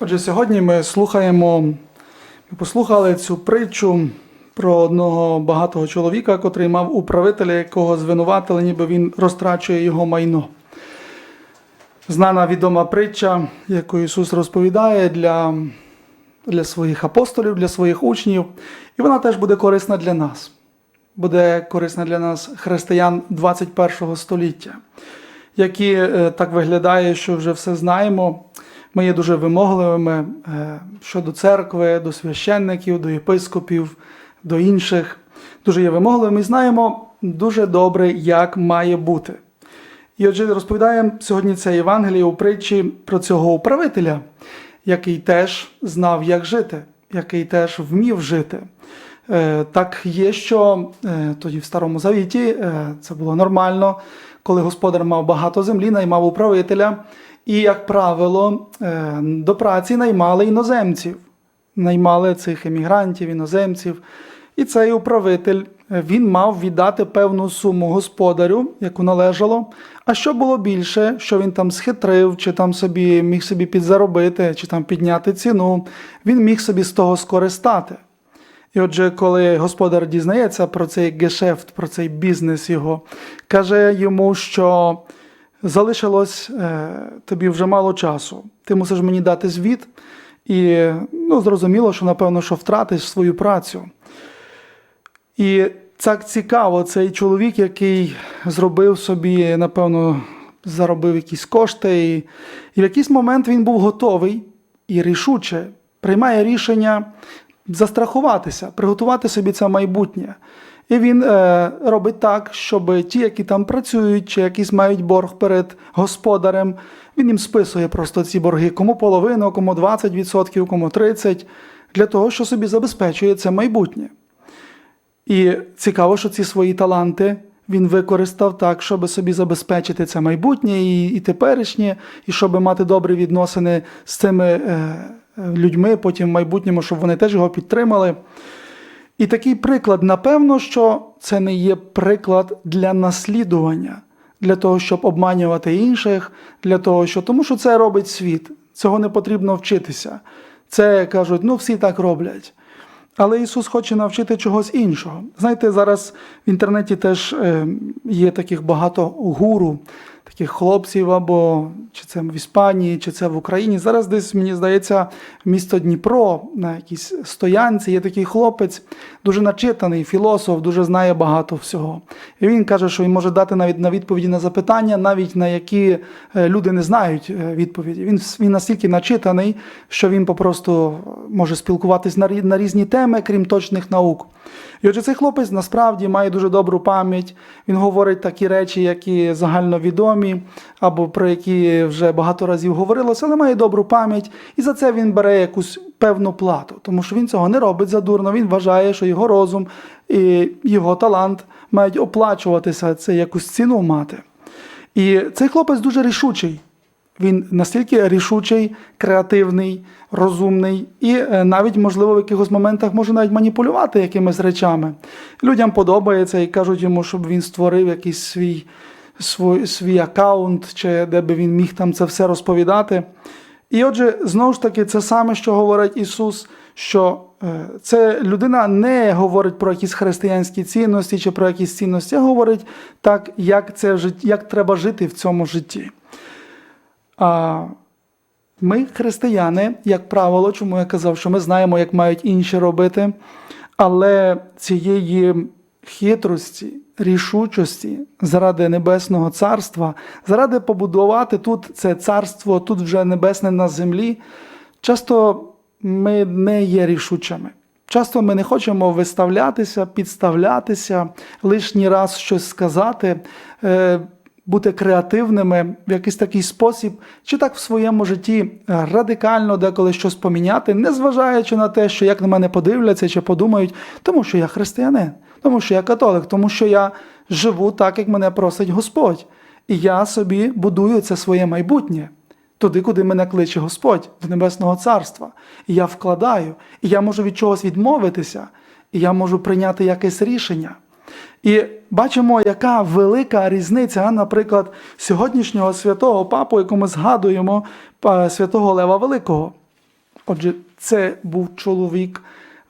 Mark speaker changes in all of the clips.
Speaker 1: Отже, сьогодні ми слухаємо, ми послухали цю притчу про одного багатого чоловіка, котрий мав управителя, якого звинуватили, ніби він розтрачує його майно. Знана відома притча, яку Ісус розповідає для, для своїх апостолів, для своїх учнів, і вона теж буде корисна для нас. Буде корисна для нас, християн 21 століття, які е, так виглядає, що вже все знаємо. Ми є дуже вимогливими е, щодо церкви, до священників, до єпископів, до інших. Дуже є вимогливими і знаємо дуже добре, як має бути. І отже, розповідаємо сьогодні це Євангеліє у притчі про цього управителя, який теж знав, як жити, який теж вмів жити. Е, Так є, що е, тоді в Старому Завіті це було нормально, коли господар мав багато землі, наймав управителя, і, як правило, е, до праці наймали іноземців, наймали цих емігрантів, іноземців. І цей управитель він мав віддати певну суму господарю, яку належало. А що було більше, що він там схитрив, чи там собі міг собі підзаробити, чи там підняти ціну, він міг собі з того скористати. І отже, коли господар дізнається про цей гешефт, про цей бізнес його, каже йому, що залишилось е, тобі вже мало часу. Ти мусиш мені дати звіт, і ну, зрозуміло, що напевно, що втратиш свою працю. І так цікаво, цей чоловік, який зробив собі, напевно, заробив якісь кошти, і, і в якийсь момент він був готовий і рішуче приймає рішення застрахуватися, приготувати собі це майбутнє. І він е, робить так, щоб ті, які там працюють, чи якісь мають борг перед господарем, він їм списує просто ці борги, кому половину, кому 20%, кому 30%, для того, що собі забезпечує це майбутнє. І цікаво, що ці свої таланти він використав так, щоб собі забезпечити це майбутнє і, і теперішнє, і щоб мати добрі відносини з цими е, людьми, потім в майбутньому, щоб вони теж його підтримали. І такий приклад, напевно, що це не є приклад для наслідування, для того, щоб обманювати інших, для того, що тому що це робить світ. Цього не потрібно вчитися. Це кажуть, ну всі так роблять. Але Ісус хоче навчити чогось іншого. Знаєте, зараз в інтернеті теж е, є таких багато гуру, таких хлопців, або чи це в Іспанії, чи це в Україні. Зараз десь, мені здається, місто Дніпро на якійсь стоянці є такий хлопець, дуже начитаний, філософ, дуже знає багато всього. І він каже, що він може дати навіть на відповіді на запитання, навіть на які е, люди не знають е, відповіді. Він, він настільки начитаний, що він попросту може спілкуватись на, на різні теми, крім точних наук. І отже, цей хлопець насправді має дуже добру пам'ять. Він говорить такі речі, які загальновідомі, або про які вже багато разів говорилося, але має добру пам'ять, і за це він бере якусь певну плату, тому що він цього не робить задурно. Він вважає, що його розум і його талант мають оплачуватися, це якусь ціну мати. І цей хлопець дуже рішучий. Він настільки рішучий, креативний, розумний і е, навіть, можливо, в якихось моментах може навіть маніпулювати якимись речами. Людям подобається і кажуть йому, щоб він створив якийсь свій, свій, свій аккаунт, чи де би він міг там це все розповідати. І отже, знову ж таки, це саме, що говорить Ісус, що е, це людина не говорить про якісь християнські цінності чи про якісь цінності, а говорить так, як, це, як треба жити в цьому житті. А ми, християни, як правило, чому я казав, що ми знаємо, як мають інші робити, але цієї хитрості, рішучості заради Небесного Царства, заради побудувати тут це царство, тут вже небесне на землі, часто ми не є рішучими. Часто ми не хочемо виставлятися, підставлятися, лишній раз щось сказати, е, бути креативними в якийсь такий спосіб, чи так в своєму житті радикально деколи щось поміняти, незважаючи на те, що як на мене подивляться чи подумають, тому що я християнин, тому що я католик, тому що я живу так, як мене просить Господь. І я собі будую це своє майбутнє. Туди, куди мене кличе Господь, в Небесного Царства. І я вкладаю, і я можу від чогось відмовитися, і я можу прийняти якесь рішення. І бачимо, яка велика різниця, наприклад, сьогоднішнього святого папу, яку ми згадуємо, святого Лева Великого. Отже, це був чоловік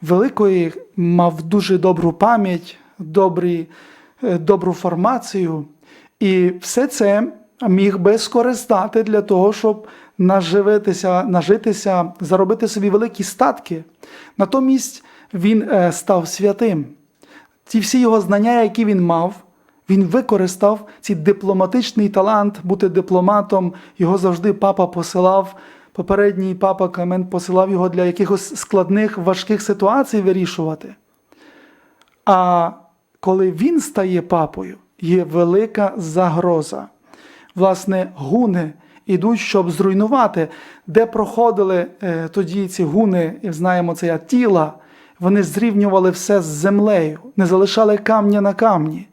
Speaker 1: великої, мав дуже добру пам'ять, добрі, е, добру формацію, і все це міг би скористати для того, щоб наживитися, нажитися, заробити собі великі статки. Натомість він е, став святим. Ті всі його знання, які він мав, він використав цей дипломатичний талант бути дипломатом. Його завжди папа посилав. Попередній папа Клемент посилав його для якихось складних, важких ситуацій вирішувати. А коли він стає папою, є велика загроза. Власне, гуни ідуть, щоб зруйнувати, де проходили е, тоді ці гуни, як знаємо, це Атіла, вони зрівнювали все з землею, не залишали камня на камні.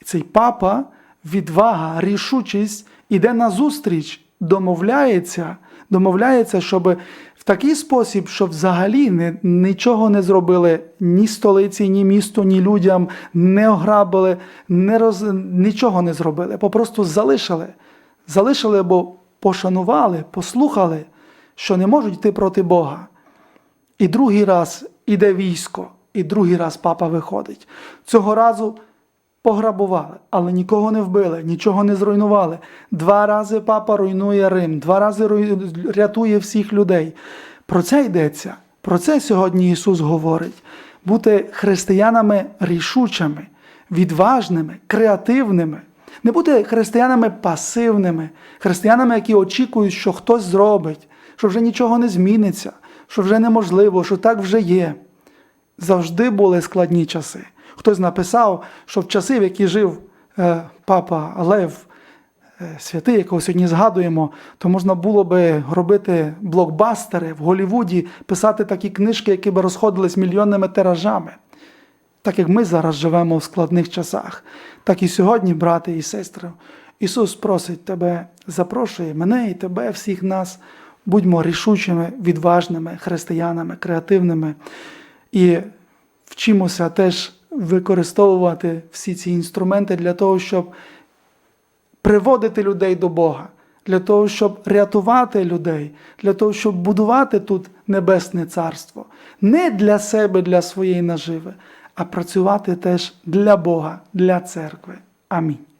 Speaker 1: І цей папа, відвага, рішучість іде назустріч, домовляється, домовляється, щоб в такий спосіб, щоб взагалі не, нічого не зробили ні столиці, ні місту, ні людям, не ограбили, не роз, нічого не зробили, попросту залишили. Залишили, бо пошанували, послухали, що не можуть йти проти Бога. І другий раз іде військо, і другий раз папа виходить. Цього разу пограбували, але нікого не вбили, нічого не зруйнували. Два рази папа руйнує Рим, два рази рятує всіх людей. Про це йдеться. Про це сьогодні Ісус говорить. Бути християнами рішучими, відважними, креативними. Не бути християнами пасивними, християнами, які очікують, що хтось зробить, що вже нічого не зміниться, що вже неможливо, що так вже є. Завжди були складні часи. Хтось написав, що в часи, в які жив е, папа Лев, е, святий, якого сьогодні згадуємо, то можна було би робити блокбастери в Голлівуді, писати такі книжки, які би розходились мільйонними тиражами. Так як ми зараз живемо в складних часах, так і сьогодні, брати і сестри, Ісус просить тебе, запрошує мене і тебе, всіх нас, будьмо рішучими, відважними християнами, креативними і вчимося теж використовувати всі ці інструменти для того, щоб приводити людей до Бога, для того, щоб рятувати людей, для того, щоб будувати тут небесне царство. Не для себе, для своєї наживи, а працювати теж для Бога, для церкви. Амінь.